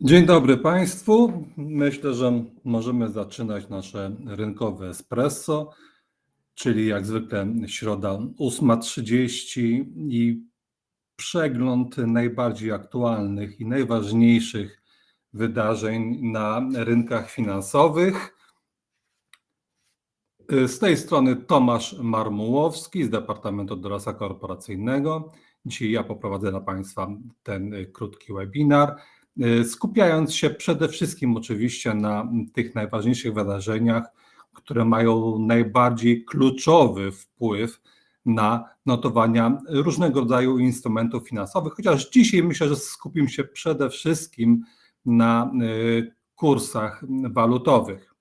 Dzień dobry Państwu. Myślę, że możemy zaczynać nasze rynkowe espresso, czyli jak zwykle środa 8.30 i przegląd najbardziej aktualnych i najważniejszych wydarzeń na rynkach finansowych. Z tej strony Tomasz Marmułowski z Departamentu Dorasa Korporacyjnego. Dzisiaj ja poprowadzę dla Państwa ten krótki webinar skupiając się przede wszystkim oczywiście na tych najważniejszych wydarzeniach, które mają najbardziej kluczowy wpływ na notowania różnego rodzaju instrumentów finansowych, chociaż dzisiaj myślę, że skupimy się przede wszystkim na y, kursach walutowych.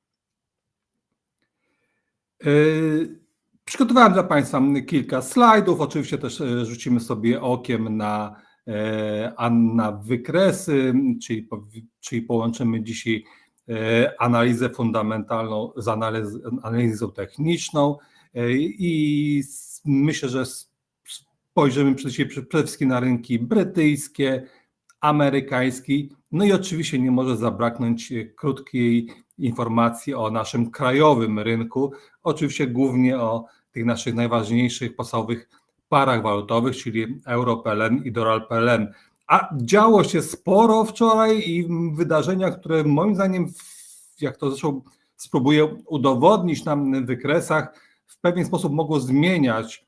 Y, przygotowałem dla Państwa kilka slajdów. Oczywiście też rzucimy sobie okiem na E, a na wykresy, czyli, czyli połączymy dzisiaj e, analizę fundamentalną z analiz, analizą techniczną e, i myślę, że spojrzymy przede wszystkim na rynki brytyjskie, amerykański, no i oczywiście nie może zabraknąć krótkiej informacji o naszym krajowym rynku, oczywiście głównie o tych naszych najważniejszych podstawowych parach walutowych, czyli euro-PLN i dolar-PLN. A działo się sporo wczoraj i wydarzenia, które moim zdaniem, jak to zresztą spróbuję udowodnić na wykresach, w pewien sposób mogło zmieniać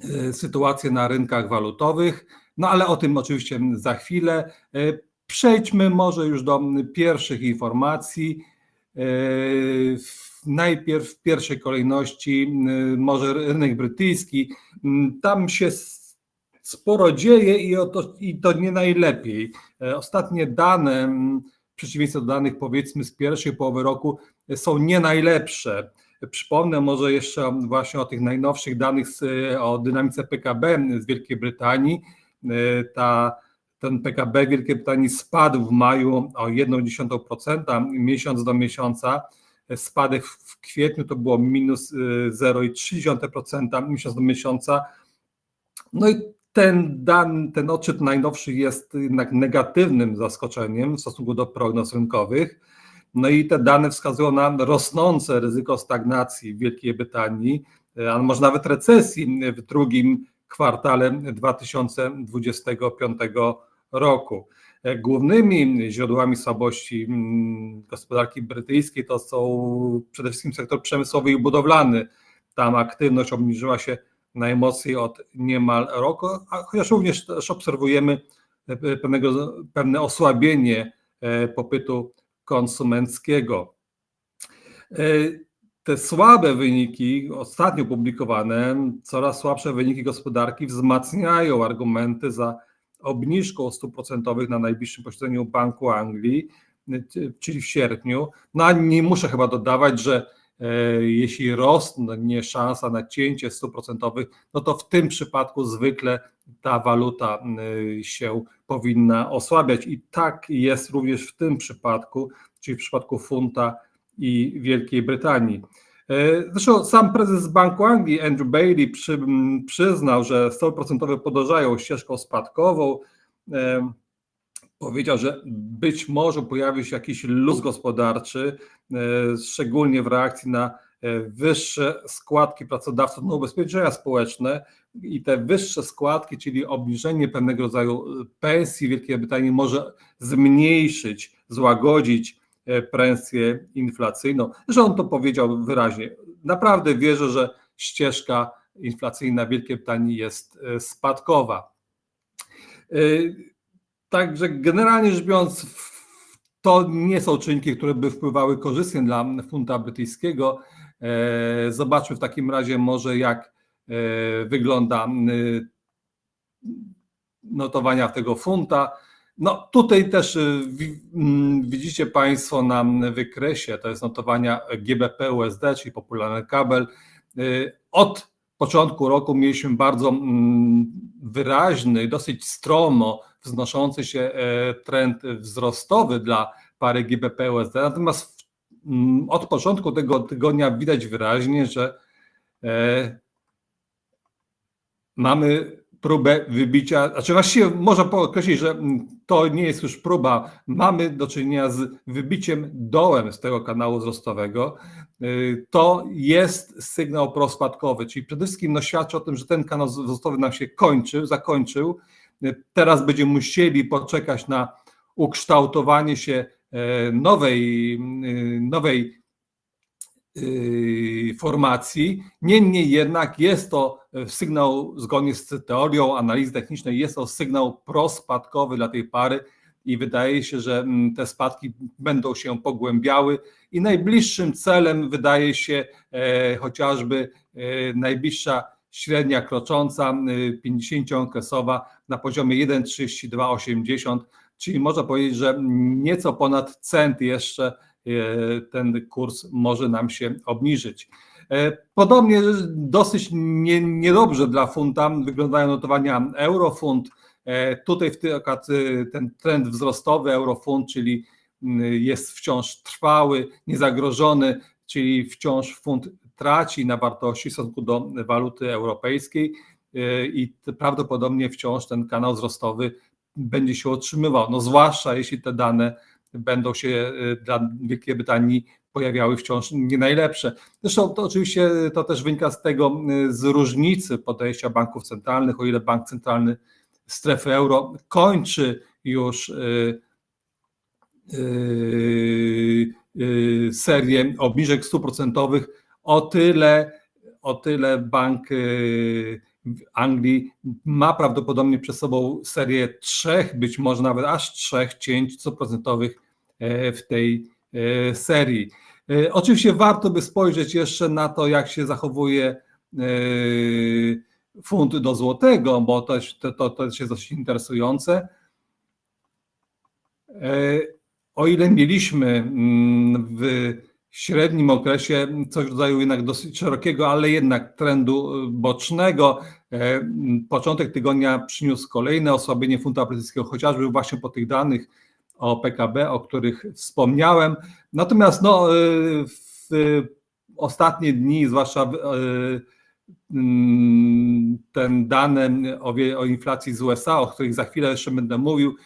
e, sytuację na rynkach walutowych. No ale o tym oczywiście za chwilę. E, przejdźmy może już do pierwszych informacji. E, najpierw w pierwszej kolejności y, może rynek brytyjski. Mm, tam się sporo dzieje i, to, i to nie najlepiej. E, ostatnie dane, mm, w przeciwieństwie do danych powiedzmy z pierwszej połowy roku, są nie najlepsze. Przypomnę może jeszcze właśnie o tych najnowszych danych z, o dynamice PKB z Wielkiej Brytanii. E, ta, ten PKB Wielkiej Brytanii spadł w maju o 1,1% miesiąc do miesiąca spadek w kwietniu to było minus 0,3% y, miesiąc do miesiąca. No i ten dan, ten odczyt najnowszy jest jednak negatywnym zaskoczeniem w stosunku do prognoz rynkowych. No i te dane wskazują na rosnące ryzyko stagnacji w Wielkiej Brytanii, a może nawet recesji w drugim kwartale 2025 roku. E, głównymi źródłami słabości mm, gospodarki brytyjskiej to są przede wszystkim sektor przemysłowy i budowlany. Tam aktywność obniżyła się najmocniej od niemal roku, chociaż również też obserwujemy e, pewnego, pewne osłabienie e, popytu konsumenckiego. Te słabe wyniki, ostatnio publikowane, coraz słabsze wyniki gospodarki wzmacniają argumenty za obniżką stóp procentowych na najbliższym posiedzeniu Banku Anglii, czyli w sierpniu. No a nie muszę chyba dodawać, że e, jeśli rosnie szansa na cięcie stóp procentowych, no to w tym przypadku zwykle ta waluta e, się powinna osłabiać. I tak jest również w tym przypadku, czyli w przypadku funta i Wielkiej Brytanii. E, zresztą sam prezes Banku Anglii, Andrew Bailey, przy, przyznał, że stopy procentowe podążają ścieżką spadkową. E, powiedział, że być może pojawi się jakiś luz gospodarczy, e, szczególnie w reakcji na wyższe składki pracodawców na ubezpieczenia społeczne i te wyższe składki, czyli obniżenie pewnego rodzaju pensji w Wielkiej Brytanii może zmniejszyć, złagodzić presję inflacyjną. Że on to powiedział wyraźnie. Naprawdę wierzę, że ścieżka inflacyjna Wielkiej Brytanii jest e, spadkowa. E, także generalnie rzecz biorąc, to nie są czynniki, które by wpływały korzystnie dla funta brytyjskiego. Zobaczmy w takim razie może jak wygląda notowania tego funta. No tutaj też y, mm, widzicie Państwo na wykresie, to jest notowania GBP USD, czyli popularny kabel. Y, od początku roku mieliśmy bardzo mm, wyraźny, dosyć stromo wznoszący się e, trend wzrostowy dla pary GBP USD, natomiast mm, od początku tego tygodnia widać wyraźnie, że e, mamy próbę wybicia, znaczy właściwie można określić, że to nie jest już próba, mamy do czynienia z wybiciem dołem z tego kanału wzrostowego. Y, To jest sygnał prospadkowy, czyli przede wszystkim no, świadczy o tym, że ten kanał wzrostowy nam się kończył, zakończył. Y, Teraz będziemy musieli poczekać na ukształtowanie się nowej, y, nowej y, formacji. Niemniej jednak jest to sygnał, zgodnie z teorią analizy technicznej, jest to sygnał prospadkowy dla tej pary i wydaje się, że mm, te spadki będą się pogłębiały i najbliższym celem wydaje się e, chociażby e, najbliższa średnia krocząca 50-okresowa na poziomie 1,3280, czyli można powiedzieć, że nieco ponad cent jeszcze ten kurs może nam się obniżyć. E, Podobnie dosyć nie, niedobrze dla funta wyglądają notowania eurofund. E, Tutaj w tym e, ten trend wzrostowy eurofund, czyli jest wciąż trwały, niezagrożony, czyli wciąż funt traci na wartości w stosunku do waluty europejskiej e, i prawdopodobnie wciąż ten kanał wzrostowy będzie się utrzymywał. No zwłaszcza jeśli te dane będą się dla Wielkiej Brytanii pojawiały wciąż nie najlepsze. Zresztą to oczywiście to też wynika z tego, z różnicy podejścia banków centralnych, o ile bank centralny strefy euro kończy już y, y, y, serię obniżek stóp procentowych, o tyle, o tyle bank Anglii ma prawdopodobnie przed sobą serię trzech, być może nawet aż trzech cięć procentowych e, w tej e, serii. E, Oczywiście warto by spojrzeć jeszcze na to, jak się zachowuje funt do złotego, bo to, to, to jest dość interesujące. O ile mieliśmy mm, w średnim okresie coś w rodzaju jednak dosyć szerokiego, ale jednak trendu bocznego, e, początek tygodnia przyniósł kolejne osłabienie funta brytyjskiego, chociażby właśnie po tych danych o PKB, o których wspomniałem. Natomiast no, e, w ostatnie dni, zwłaszcza mm, ten dane o, inflacji z USA, o których za chwilę jeszcze będę mówił,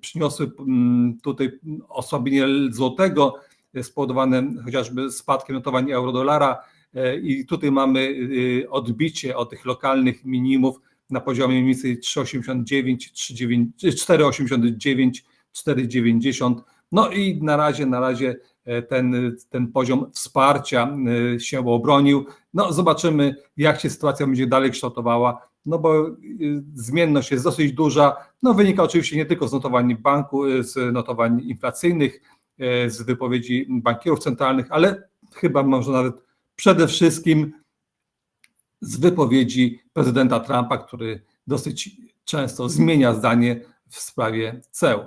przyniosły mm, tutaj osłabienie złotego e, spowodowane chociażby spadkiem notowań euro-dolara e, i tutaj mamy y, odbicie od tych lokalnych minimów na poziomie mniej więcej 3,89, 3,9 4,89, 4,90. No i na razie, na razie e, ten, ten poziom wsparcia e, się obronił. No zobaczymy, jak się sytuacja będzie dalej kształtowała, no bo zmienność jest dosyć duża. No wynika oczywiście nie tylko z notowań banku, z notowań inflacyjnych, e, z wypowiedzi bankierów centralnych, ale chyba może nawet przede wszystkim z wypowiedzi prezydenta Trumpa, który dosyć często zmienia zdanie w sprawie ceł.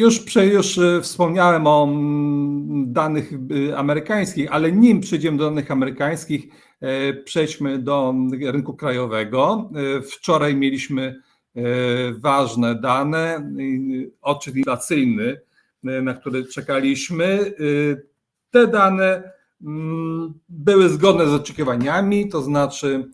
Już, już e, wspomniałem o mm, danych y, amerykańskich, ale nim przejdziemy do danych amerykańskich, e, przejdźmy do rynku krajowego. E, Wczoraj mieliśmy ważne dane, y, odczyt inflacyjny, na który czekaliśmy. Te dane mm, były zgodne z oczekiwaniami, to znaczy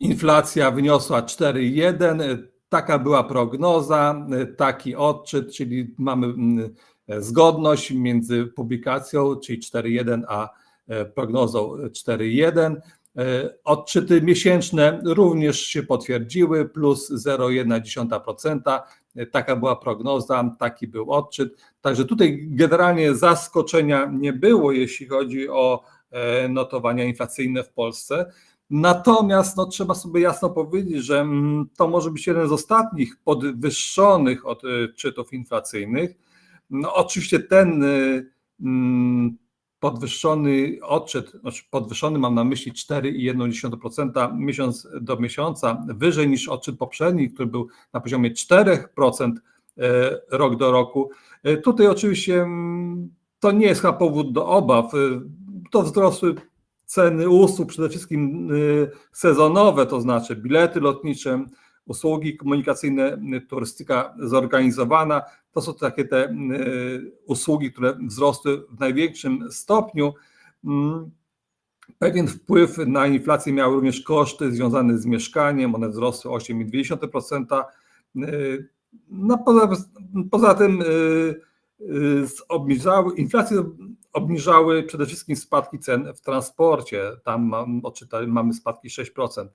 inflacja wyniosła 4,1. Taka była prognoza, taki odczyt, czyli mamy mm, zgodność między publikacją, czyli 4,1, a e, prognozą 4,1. E, Odczyty miesięczne również się potwierdziły, plus 0,1%. Taka była prognoza, taki był odczyt. Także tutaj generalnie zaskoczenia nie było, jeśli chodzi o e, notowania inflacyjne w Polsce. Natomiast no, trzeba sobie jasno powiedzieć, że mm, to może być jeden z ostatnich podwyższonych odczytów inflacyjnych. No, oczywiście ten y, mm, podwyższony odczyt, znaczy podwyższony mam na myśli 4,1% miesiąc do miesiąca, wyżej niż odczyt poprzedni, który był na poziomie 4% e, rok do roku. Tutaj oczywiście mm, to nie jest chyba powód do obaw. To wzrosły ceny usług, przede wszystkim y, sezonowe, to znaczy bilety lotnicze, usługi komunikacyjne, turystyka zorganizowana. To są takie te usługi, które wzrosły w największym stopniu. Mm, pewien wpływ na inflację miały również koszty związane z mieszkaniem, one wzrosły 8,2%. No poza, poza tym obniżały, inflację obniżały przede wszystkim spadki cen w transporcie. Tam mam, mamy spadki 6%.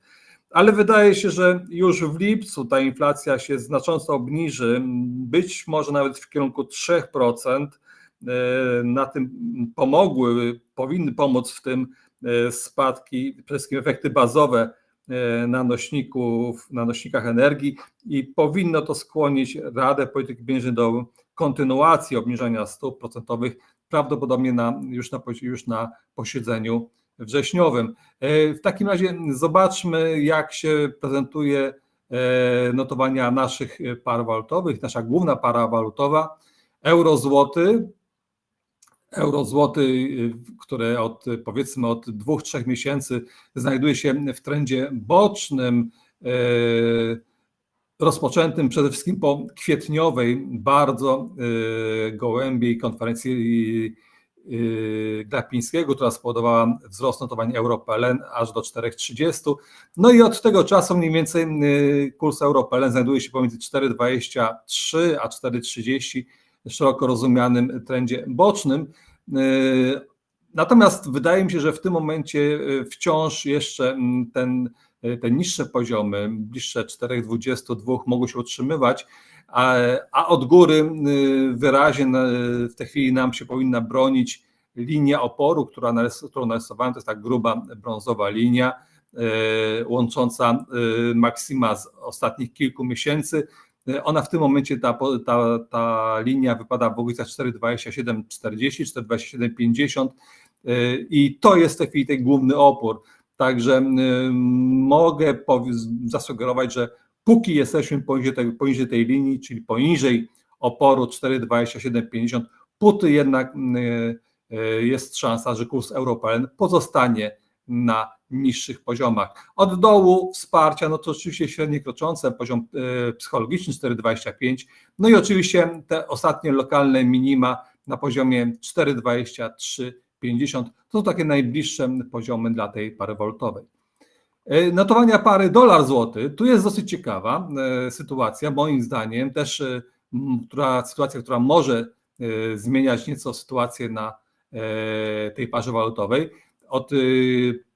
Ale wydaje się, że już w lipcu ta inflacja się znacząco obniży, być może nawet w kierunku 3%. Na tym pomogły, powinny pomóc w tym spadki, przede wszystkim efekty bazowe na, nośników, na nośnikach energii i powinno to skłonić Radę Polityki Pieniężnej do kontynuacji obniżania stóp procentowych prawdopodobnie na, już, na, już na posiedzeniu wrześniowym. E, w takim razie zobaczmy, jak się prezentuje e, notowania naszych par walutowych. Nasza główna para walutowa euro-złoty. Euro-złoty, które od powiedzmy od dwóch, trzech miesięcy znajduje się w trendzie bocznym, e, rozpoczętym przede wszystkim po kwietniowej, bardzo gołębiej konferencji Glapińskiego, która spowodowała wzrost notowań euro-PLN aż do 4,30. No i od tego czasu mniej więcej kurs euro-PLN znajduje się pomiędzy 4,23 a 4,30 w szeroko rozumianym trendzie bocznym. Natomiast wydaje mi się, że w tym momencie wciąż jeszcze ten, te niższe poziomy, bliższe 4,22 mogą się utrzymywać, a, a od góry wyraźnie w tej chwili nam się powinna bronić linia oporu, która narys, którą narysowałem, to jest ta gruba brązowa linia łącząca maksima z ostatnich kilku miesięcy. Ona w tym momencie, ta, ta, ta linia wypada w okolicach 4,27,40, 4,27,50 i to jest w tej chwili ten główny opór. Także mogę zasugerować, że póki jesteśmy poniżej tej, poniżej tej linii, czyli poniżej oporu 4,2750, póty jednak jest szansa, że kurs euro-PLN pozostanie na niższych poziomach. Od dołu wsparcia, no to oczywiście średnie kroczące, poziom psychologiczny 4,25, no i oczywiście te ostatnie lokalne minima na poziomie 4,23,50 to są takie najbliższe poziomy dla tej pary walutowej. E, notowania pary dolar-złoty, tu jest dosyć ciekawa e, sytuacja, moim zdaniem też e, która, sytuacja, która może zmieniać nieco sytuację na tej parze walutowej. Od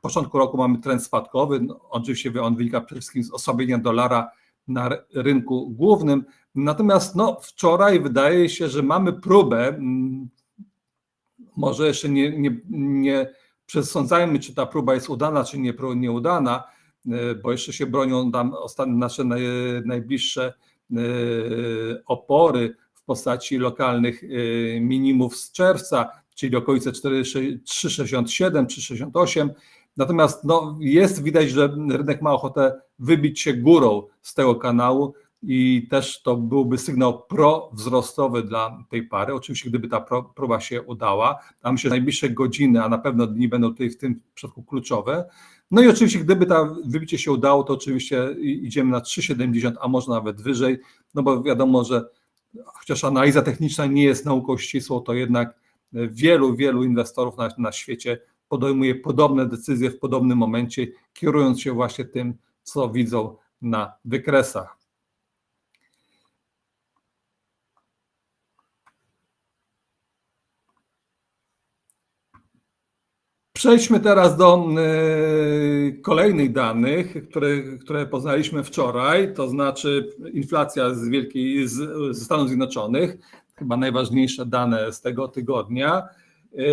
początku roku mamy trend spadkowy, no, oczywiście on wynika przede wszystkim z osłabienia dolara na rynku głównym, natomiast no, wczoraj wydaje się, że mamy próbę, może jeszcze nie, nie, nie przesądzajmy, czy ta próba jest udana, czy nie, nieudana, e, bo jeszcze się bronią tam nasze najbliższe e, opory w postaci lokalnych e, minimów z czerwca, czyli okolice 3,67, 3,68. Natomiast no, jest widać, że rynek ma ochotę wybić się górą z tego kanału i też to byłby sygnał prowzrostowy dla tej pary. Oczywiście, gdyby ta próba się udała, myślę, że najbliższe godziny, a na pewno dni będą tutaj w tym przypadku kluczowe. No i oczywiście, gdyby ta wybicie się udało, to oczywiście idziemy na 3,70, a może nawet wyżej, no bo wiadomo, że chociaż analiza techniczna nie jest nauką ścisłą, to jednak wielu, wielu inwestorów na, na świecie podejmuje podobne decyzje w podobnym momencie, kierując się właśnie tym, co widzą na wykresach. Przejdźmy teraz do e, kolejnych danych, które, które poznaliśmy wczoraj, to znaczy inflacja z wielkiej, z, ze Stanów Zjednoczonych, chyba najważniejsze dane z tego tygodnia. E,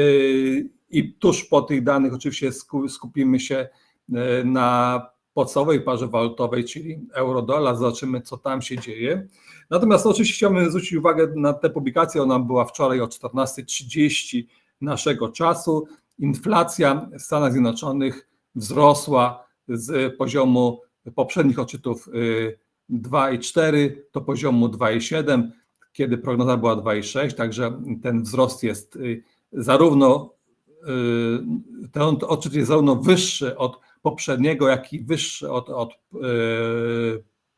I tuż po tych danych oczywiście skupimy się e, na podstawowej parze walutowej, czyli euro-dolar, zobaczymy co tam się dzieje. Natomiast oczywiście chciałbym zwrócić uwagę na tę publikację, ona była wczoraj o 14.30 naszego czasu. Inflacja w Stanach Zjednoczonych wzrosła z poziomu poprzednich odczytów 2,4 y, do poziomu 2,7, kiedy prognoza była 2,6, także ten wzrost jest y, zarówno y, ten odczyt jest zarówno wyższy od poprzedniego, jak i wyższy od, od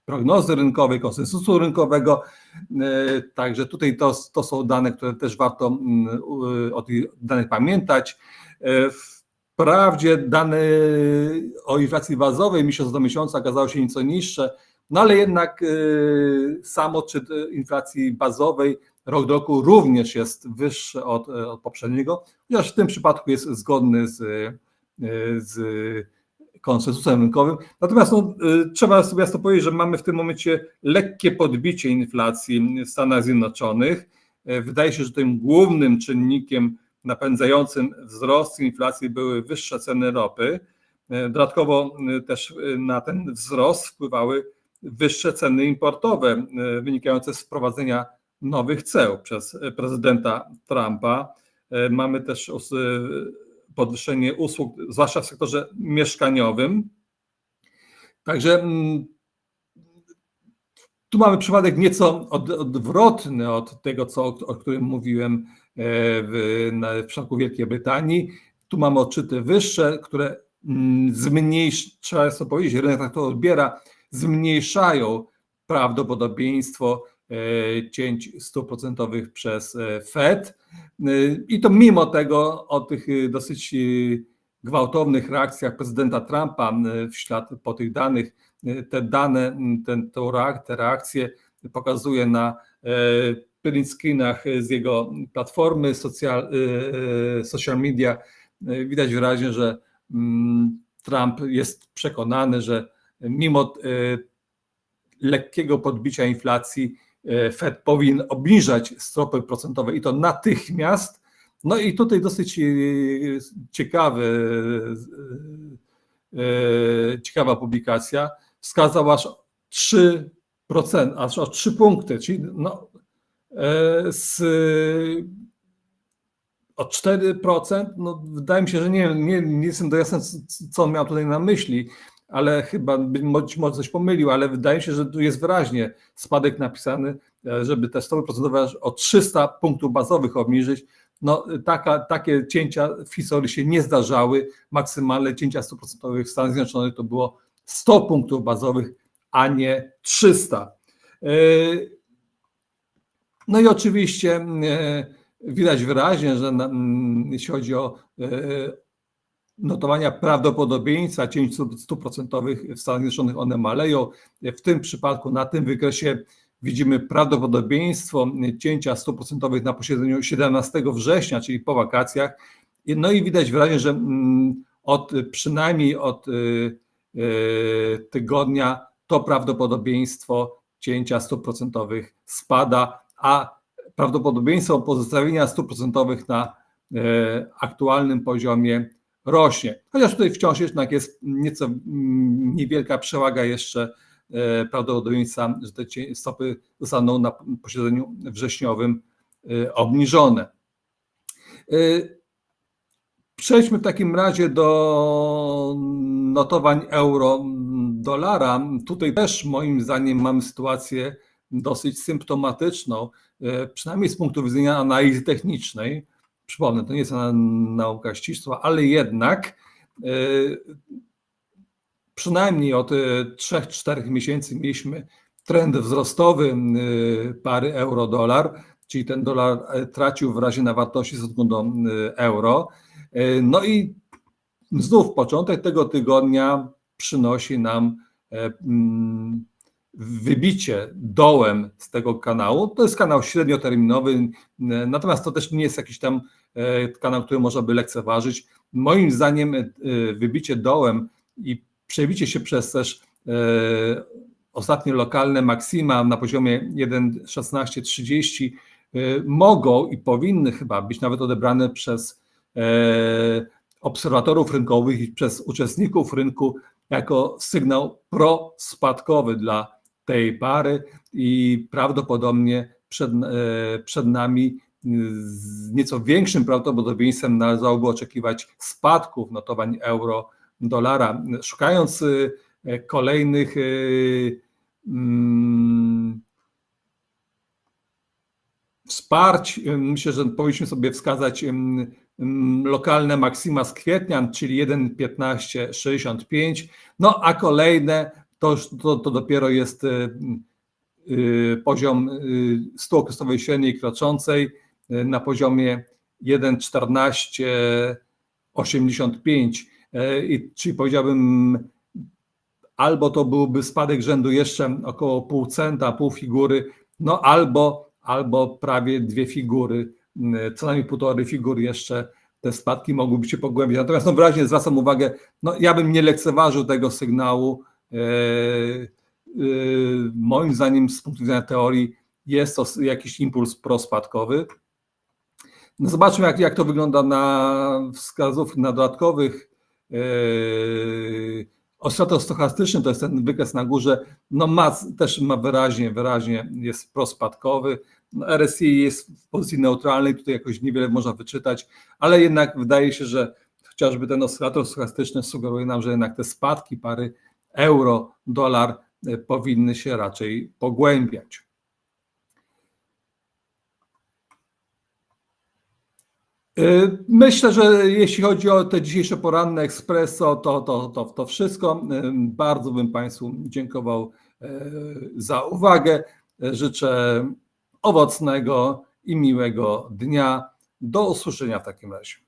prognozy rynkowej, konsensusu rynkowego. Także tutaj to, to są dane, które też warto mm, o tych danych pamiętać. E, Wprawdzie dane o inflacji bazowej miesiąc do miesiąca okazało się nieco niższe, no ale jednak e, sam odczyt e, inflacji bazowej rok do roku również jest wyższy od, od poprzedniego, chociaż w tym przypadku jest zgodny z, z konsensusem rynkowym. Natomiast no, trzeba sobie jasno powiedzieć, że mamy w tym momencie lekkie podbicie inflacji w Stanach Zjednoczonych. Wydaje się, że tym głównym czynnikiem napędzającym wzrost inflacji były wyższe ceny ropy. E, Dodatkowo y, też y, na ten wzrost wpływały wyższe ceny importowe wynikające z wprowadzenia nowych ceł przez e, prezydenta Trumpa. E, Mamy też podwyższenie usług, zwłaszcza w sektorze mieszkaniowym. Także mm, tu mamy przypadek nieco od, odwrotny od tego, co, o którym mówiłem e, w, w przypadku Wielkiej Brytanii. Tu mamy odczyty wyższe, które mm, zmniejszają, trzeba jasno powiedzieć, rynek tak to odbiera, zmniejszają prawdopodobieństwo e, cięć stóp procentowych przez e, Fed. I to mimo tego o tych dosyć gwałtownych reakcjach prezydenta Trumpa w ślad po tych danych, te dane, ten, tą pokazuje na e, print screenach z jego platformy social, y, y, social media. Widać wyraźnie, że mm, Trump jest przekonany, że mimo lekkiego podbicia inflacji e, Fed powinien obniżać stopy procentowe i to natychmiast. No i tutaj dosyć e, ciekawy, e, ciekawa publikacja. Wskazał aż 3%, aż o 3 punkty, czyli no, e, z o 4%, no wydaje mi się, że nie, nie, nie jestem do jasne, co on miał tutaj na myśli, ale chyba być może coś pomylił, ale wydaje mi się, że tu jest wyraźnie spadek napisany, e, żeby te stopy procentowe o 300 punktów bazowych obniżyć. No, taka, takie cięcia w historii się nie zdarzały. Maksymalne cięcia stóp procentowych w Stanach Zjednoczonych to było 100 punktów bazowych, a nie 300. E, No i oczywiście e, widać wyraźnie, że jeśli chodzi o e, notowania prawdopodobieństwa cięć stóp- stóp procentowych w Stanach Zjednoczonych, one maleją. W tym przypadku, na tym wykresie widzimy prawdopodobieństwo cięcia stóp procentowych na posiedzeniu 17 września, czyli po wakacjach. No i widać wyraźnie, że od przynajmniej od tygodnia to prawdopodobieństwo cięcia stóp procentowych spada, a prawdopodobieństwo pozostawienia stóp procentowych na e, aktualnym poziomie rośnie. Chociaż tutaj wciąż jednak jest nieco mm, niewielka przewaga jeszcze e, prawdopodobieństwa, że te stopy zostaną na posiedzeniu wrześniowym obniżone. E, Przejdźmy w takim razie do notowań euro-dolara. Tutaj też moim zdaniem mamy sytuację dosyć symptomatyczną, e, przynajmniej z punktu widzenia analizy technicznej. Przypomnę, to nie jest na- nauka ścisła, ale jednak e, przynajmniej od 3-4 miesięcy mieliśmy trend wzrostowy e, pary euro-dolar, czyli ten dolar e, tracił w razie na wartości w stosunku do e, euro. E, No i znów początek tego tygodnia przynosi nam e, mm, wybicie dołem z tego kanału. To jest kanał średnioterminowy, natomiast to też nie jest jakiś tam e, kanał, który można by lekceważyć. Moim zdaniem wybicie dołem i przebicie się przez też ostatnie lokalne maksima na poziomie 1,1630 e, mogą i powinny chyba być nawet odebrane przez obserwatorów rynkowych i przez uczestników rynku jako sygnał prospadkowy dla tej pary i prawdopodobnie przed, e, przed nami z nieco większym prawdopodobieństwem należałoby oczekiwać spadków notowań euro dolara. Szukając e, kolejnych e, mm, wsparć, e, myślę, że powinniśmy sobie wskazać em, lokalne maksima z kwietnia, czyli 1,1565, no a kolejne to, to, to dopiero jest y, y, poziom y, stół okresowej średniej kroczącej y, na poziomie 1,1485, y, i- czyli powiedziałbym albo to byłby spadek rzędu jeszcze około pół centa, pół figury, no albo, albo prawie dwie figury, co najmniej półtorej figury jeszcze te spadki mogłyby się pogłębić. Natomiast no wyraźnie zwracam uwagę, no ja bym nie lekceważył tego sygnału. E, e, Moim zdaniem z punktu widzenia teorii jest to jakiś impuls prospadkowy. No zobaczmy, jak, jak to wygląda na wskazówkach, na dodatkowych yy, ostratostochastycznym, to jest ten wykres na górze, no ma, też ma wyraźnie, wyraźnie jest prospadkowy. No RSI jest w pozycji neutralnej, tutaj jakoś niewiele można wyczytać, ale jednak wydaje się, że chociażby ten oscylator stochastyczny sugeruje nam, że jednak te spadki pary euro, dolar y, powinny się raczej pogłębiać. Y, Myślę, że jeśli chodzi o te dzisiejsze poranne espresso, to, to, to, to wszystko. Y, Bardzo bym Państwu dziękował za uwagę. Życzę owocnego i miłego dnia. Do usłyszenia w takim razie.